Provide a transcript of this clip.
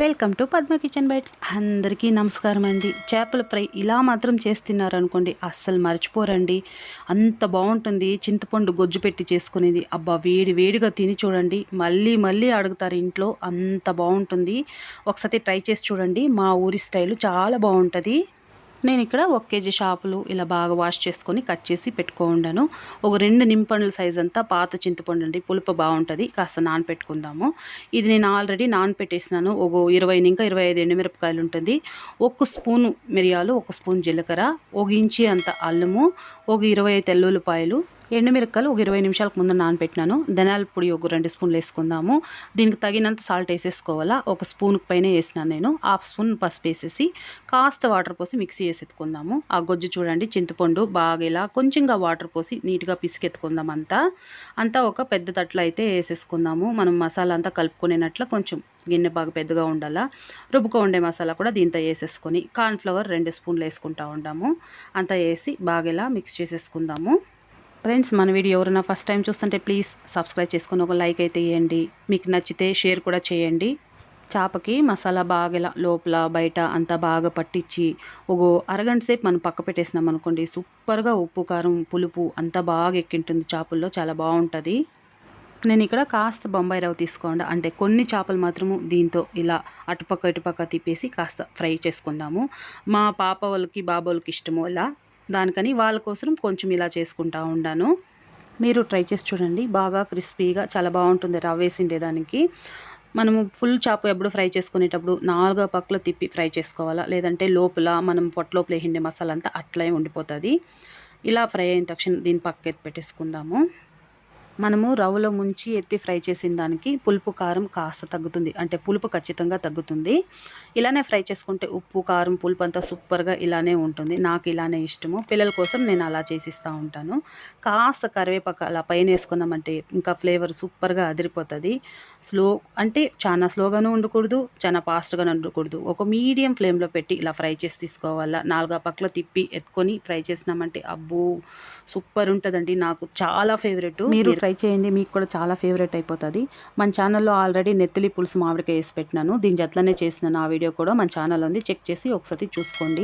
Welcome to Padma kitchen bites. అందరికీ నమస్కారం అండి. చేపల ఫ్రై ఇలా మాత్రం చేస్తున్నారు అనుకోండి అస్సలు మర్చిపోరండి. అంత బాగుంటుంది. చింతపండు గొజ్జు పెట్టి చేసుకునేది. అబ్బా వేడి వేడిగా తిని చూడండి. మళ్ళీ మళ్ళీ అడుగుతారు ఇంట్లో అంత బాగుంటుంది. ఒకసారి ట్రై చేసి చూడండి. మా ఊరి స్టైలు చాలా బాగుంటుంది. నేను ఇక్కడ ఒక కేజీ షాపులు ఇలా బాగా వాష్ చేసుకొని కట్ చేసి పెట్టుకోండాను ఒక రెండు నింపండ్ల సైజ్ అంతా పాత చింతపండు అండి. పులుపు బాగుంటుంది. కాస్త నానపెట్టుకుందాము. ఇది నేను ఆల్రెడీ నానపెట్టేసినాను. ఒక ఇరవై ఇంకా ఇరవై ఐదు ఎండుమిరపకాయలు ఉంటుంది. ఒక స్పూను మిరియాలు ఒక స్పూన్ జీలకర్ర ఒక ఇంచి అంత అల్లము ఒక ఇరవై తెల్లుల్లిపాయలు ఎండుమిరక్కలు ఒక ఇరవై నిమిషాలకు ముందు నానబెట్టినాను. ధనాల పొడి ఒక రెండు స్పూన్లు వేసుకుందాము. దీనికి తగినంత సాల్ట్ వేసేసుకోవాలా. ఒక స్పూన్ పైన వేసినాను నేను. హాఫ్ స్పూన్ పసుపు వేసేసి కాస్త వాటర్ పోసి మిక్సీ వేసి ఎత్తుకుందాము ఆ గొజ్జు చూడండి చింతపండు బాగా ఇలా కొంచెంగా వాటర్ పోసి నీట్గా పిసికెత్తుకుందాం అంతా. అంతా ఒక పెద్ద తట్లో అయితే వేసేసుకుందాము. మనం మసాలా అంతా కలుపుకునేనట్లు కొంచెం గిన్నె బాగా పెద్దగా ఉండాలా. రుబ్బుకో ఉండే మసాలా కూడా దీంతో వేసేసుకొని కార్న్ఫ్లవర్ రెండు స్పూన్లు వేసుకుంటా ఉండాము. అంతా వేసి బాగా ఇలా మిక్స్ చేసేసుకుందాము. ఫ్రెండ్స్ మన వీడియో ఎవరైనా ఫస్ట్ టైం చూస్తుంటే ప్లీజ్ సబ్స్క్రైబ్ చేసుకొని ఒక లైక్ అయితే ఇవ్వండి మీకు నచ్చితే షేర్ కూడా చేయండి. చేపకి మసాలా బాగా లోపల బయట అంతా బాగా పట్టించి ఒక అరగంట సేపు మనం పక్క పెట్టేసినాం అనుకోండి సూపర్గా ఉప్పు కారం పులుపు అంతా బాగా ఎక్కింటుంది చేపల్లో చాలా బాగుంటుంది. నేను ఇక్కడ కాస్త బొంబాయి రవ్వ తీసుకోండి. అంటే కొన్ని చేపలు మాత్రము దీంతో ఇలా అటుపక్క ఇటుపక్క తిప్పేసి కాస్త ఫ్రై చేసుకుందాము. మా పాప వాళ్ళకి బాబు వాళ్ళకి ఇష్టము ఇలా దానికని వాళ్ళ కోసం కొంచెం ఇలా చేసుకుంటా ఉండాను. మీరు ట్రై చేసి చూడండి. బాగా క్రిస్పీగా చాలా బాగుంటుంది రవ్వ వేసిండేదానికి మనము ఫుల్ చాపు ఎప్పుడు ఫ్రై చేసుకునేటప్పుడు నాలుగో పక్కలో తిప్పి ఫ్రై చేసుకోవాలా? లేదంటే లోపల మనం పొట్టలోపల వేసిండే మసాలా అంతా అట్లే ఉండిపోతుంది. ఇలా ఫ్రై అయిన తక్షణ దీని పక్క పెట్టేసుకుందాము. మనము రవ్వలో ముంచి ఎత్తి ఫ్రై చేసిన దానికి పులుపు కారం కాస్త తగ్గుతుంది. అంటే పులుపు ఖచ్చితంగా తగ్గుతుంది. ఇలానే ఫ్రై చేసుకుంటే ఉప్పు కారం పులుపు అంతా సూపర్గా ఇలానే ఉంటుంది. నాకు ఇలానే ఇష్టము. పిల్లల కోసం నేను అలా చేసిస్తూ ఉంటాను. కాస్త కరివేపాకు అలా పైన వేసుకున్నామంటే ఇంకా ఫ్లేవర్ సూపర్గా అదిరిపోతుంది. స్లో అంటే చాలా స్లోగాను ఉండకూడదు చాలా ఫాస్ట్గాను ఉండకూడదు. ఒక మీడియం ఫ్లేమ్లో పెట్టి ఇలా ఫ్రై చేసి తీసుకోవాలా? నాలుగా పక్కల తిప్పి ఎత్తుకొని ఫ్రై చేసినామంటే అబ్బో! సూపర్ ఉంటుందండి. నాకు చాలా ఫేవరెట్. మీరు ట్రై చేయండి. మీకు కూడా చాలా ఫేవరెట్ అయిపోతుంది. మన ఛానల్లో ఆల్రెడీ నెత్తిలి పులుసు మామిడికాయ వేసి పెట్టినాను. దీని జట్లనే చేసినాను. ఆ వీడియో కూడా మన ఛానల్ ఉంది. చెక్ చేసి ఒకసారి చూసుకోండి.